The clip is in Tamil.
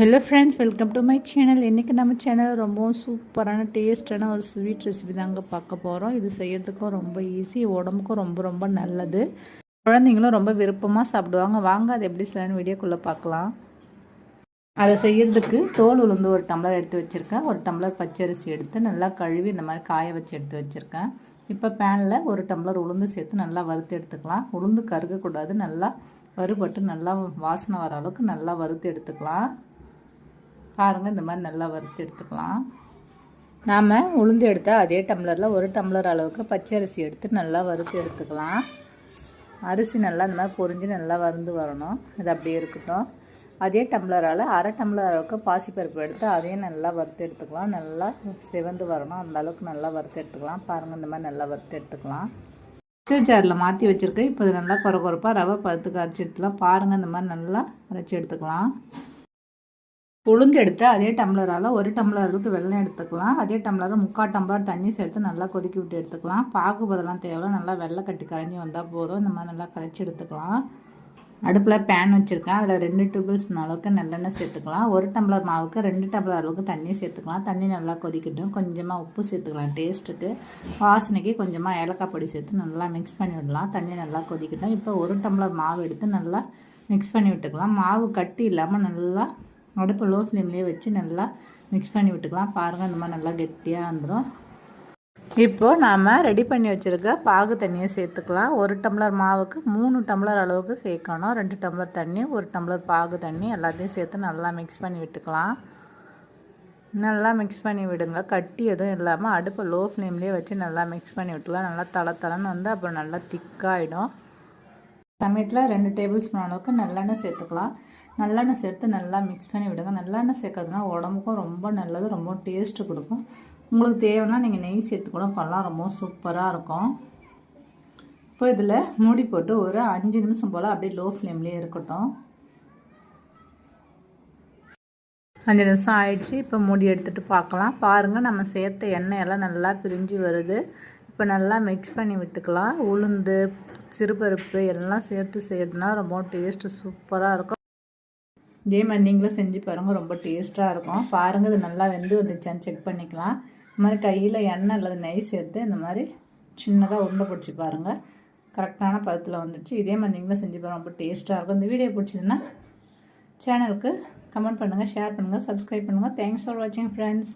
Hello friends welcome to my channel இன்றைக்கி நம்ம சேனல் ரொம்பவும் சூப்பரான டேஸ்டான ஒரு ஸ்வீட் ரெசிபி தாங்க பார்க்க போகிறோம் இது செய்யறதுக்கும் ரொம்ப ஈஸி உடம்புக்கும் ரொம்ப ரொம்ப நல்லது. குழந்தைங்களும் ரொம்ப விருப்பமாக சாப்பிடுவாங்க. வாங்க அது எப்படி செய்யலாம்னு வீடியோக்குள்ளே பார்க்கலாம். அதை செய்யறதுக்கு தோல் உளுந்து ஒரு டம்ளர் எடுத்து வச்சுருக்கேன். ஒரு டம்ளர் பச்சரிசி எடுத்து நல்லா கழுவி இந்த மாதிரி காய வச்சு எடுத்து வச்சுருக்கேன். இப்போ பேனில் ஒரு டம்ளர் உளுந்து சேர்த்து நல்லா வறுத்து எடுத்துக்கலாம். உளுந்து கருகக்கூடாது. நல்லா வறுபட்டு நல்லா வாசனை வர அளவுக்கு நல்லா வறுத்து எடுத்துக்கலாம். பாருங்கள் இந்த மாதிரி நல்லா வறுத்து எடுத்துக்கலாம். நாம் உளுந்து எடுத்தால் அதே டம்ளரில் ஒரு டம்ளர் அளவுக்கு பச்சை அரிசி எடுத்து நல்லா வறுத்து எடுத்துக்கலாம். அரிசி நல்லா இந்த மாதிரி பொரிஞ்சு நல்லா வறுந்து வரணும். இது அப்படியே இருக்கட்டும். அதே டம்ளரால் அரை டம்ளர் அளவுக்கு பாசிப்பருப்பு எடுத்து அதையும் நல்லா வறுத்து எடுத்துக்கலாம். நல்லா சிவந்து வரணும். அந்த அளவுக்கு நல்லா வறுத்து எடுத்துக்கலாம். பாருங்கள் இந்த மாதிரி நல்லா வறுத்து எடுத்துக்கலாம். மிக்சர் ஜாரில் மாற்றி வச்சுருக்கேன். இப்போ இது நல்லா குறை குறைப்பாக ரவை பருத்துக்கு அரைச்சி எடுத்துக்கலாம். பாருங்கள் இந்த மாதிரி நல்லா அரைச்சி எடுத்துக்கலாம். உளுந்து எடுத்து அதே டம்ளரால் ஒரு டம்ளர் அளவுக்கு வெள்ளம் எடுத்துக்கலாம். அதே டம்ளரில் முக்கால் டம்ளர் தண்ணி சேர்த்து நல்லா கொதிக்கி விட்டு எடுத்துக்கலாம். பாகு பதிலாம் தேவை நல்லா வெள்ளை கட்டி கரைஞ்சி வந்தால் போதும். இந்த மாதிரி நல்லா கரைச்சி எடுத்துக்கலாம். அடுப்பில் பேன் வச்சுருக்கேன். அதில் ரெண்டு டேபிள் ஸ்பூன் அளவுக்கு நல்லெண்ணெய் சேர்த்துக்கலாம். ஒரு டம்ளர் மாவுக்கு ரெண்டு டம்ளர் அளவுக்கு தண்ணி சேர்த்துக்கலாம். தண்ணி நல்லா கொதிக்கட்டும். கொஞ்சமாக உப்பு சேர்த்துக்கலாம் டேஸ்ட்டுக்கு வாசனைக்கு கொஞ்சமாக ஏலக்காய் பொடி சேர்த்து நல்லா மிக்ஸ் பண்ணி விடலாம். தண்ணி நல்லா கொதிக்கட்டும். இப்போ ஒரு டம்ளர் மாவு எடுத்து நல்லா மிக்ஸ் பண்ணி விட்டுக்கலாம். மாவு கட்டி இல்லாமல் நல்லா அடுப்பு லோ ஃப்ளேம்லேயே வச்சு நல்லா மிக்ஸ் பண்ணி விட்டுக்கலாம். பாருங்கள் இந்த மாதிரி நல்லா கெட்டியாக வந்துடும் இப்போது நாம் ரெடி பண்ணி வச்சுருக்க பாகு தண்ணியை சேர்த்துக்கலாம். ஒரு டம்ளர் மாவுக்கு மூணு டம்ளர் அளவுக்கு சேர்க்கணும். ரெண்டு டம்ளர் தண்ணி ஒரு டம்ளர் பாகு தண்ணி எல்லாத்தையும் சேர்த்து நல்லா மிக்ஸ் பண்ணி விட்டுக்கலாம். நல்லா மிக்ஸ் பண்ணி விடுங்க. கட்டி எதுவும் இல்லாமல் அடுப்பை லோ ஃப்ளேம்லேயே வச்சு நல்லா மிக்ஸ் பண்ணி விட்டுக்கலாம். நல்லா தலை தலைன்னு வந்து அப்புறம் நல்லா திக்காகிடும் சமயத்தில் ரெண்டு டேபிள் ஸ்பூன் அளவுக்கு நல்லெண்ணெய் சேர்த்துக்கலாம். நல்லெண்ணெய் சேர்த்து நல்லா மிக்ஸ் பண்ணி விடுங்க. நல்லெண்ணெய் சேர்க்கறதுனா உடம்புக்கும் ரொம்ப நல்லது ரொம்ப டேஸ்ட்டு கொடுக்கும். உங்களுக்கு தேவைன்னா நீங்கள் நெய் சேர்த்து கூட பண்ணலாம். ரொம்ப சூப்பராக இருக்கும். இப்போ இதில் மூடி போட்டு ஒரு அஞ்சு நிமிஷம் போல் அப்படியே லோ ஃப்ளேம்லேயே இருக்கட்டும். அஞ்சு நிமிஷம் ஆயிடுச்சு. இப்போ மூடி எடுத்துகிட்டு பார்க்கலாம். பாருங்கள் நம்ம சேர்த்த எண்ணெய் எல்லாம் நல்லா பிரிஞ்சு வருது. இப்போ நல்லா மிக்ஸ் பண்ணி விட்டுக்கலாம். உளுந்து சிறுபருப்பு எல்லாம் சேர்த்து செய்யறதுனா ரொம்ப டேஸ்ட்டு சூப்பராக இருக்கும். இதே மாதிரி நீங்களும் செஞ்சு பாருங்கள் ரொம்ப டேஸ்ட்டாக இருக்கும். பாருங்கள் இது நல்லா வெந்து வந்துச்சான்னு செக் பண்ணிக்கலாம். இந்த மாதிரி கையில் எண்ணெய் அல்லது நெய் சேர்த்து இந்த மாதிரி சின்னதாக உருண்டை பிடிச்சி பாருங்கள் கரெக்டான பதத்தில் வந்துடுச்சு இதே மாதிரி நீங்களும் செஞ்சு பாருங்கள் ரொம்ப டேஸ்ட்டாக இருக்கும். இந்த வீடியோ பிடிச்சதுன்னா சேனலுக்கு கமெண்ட் பண்ணுங்கள் ஷேர் பண்ணுங்கள் சப்ஸ்கிரைப் பண்ணுங்கள் தேங்க்ஸ் ஃபார் வாட்சிங் ஃப்ரெண்ட்ஸ்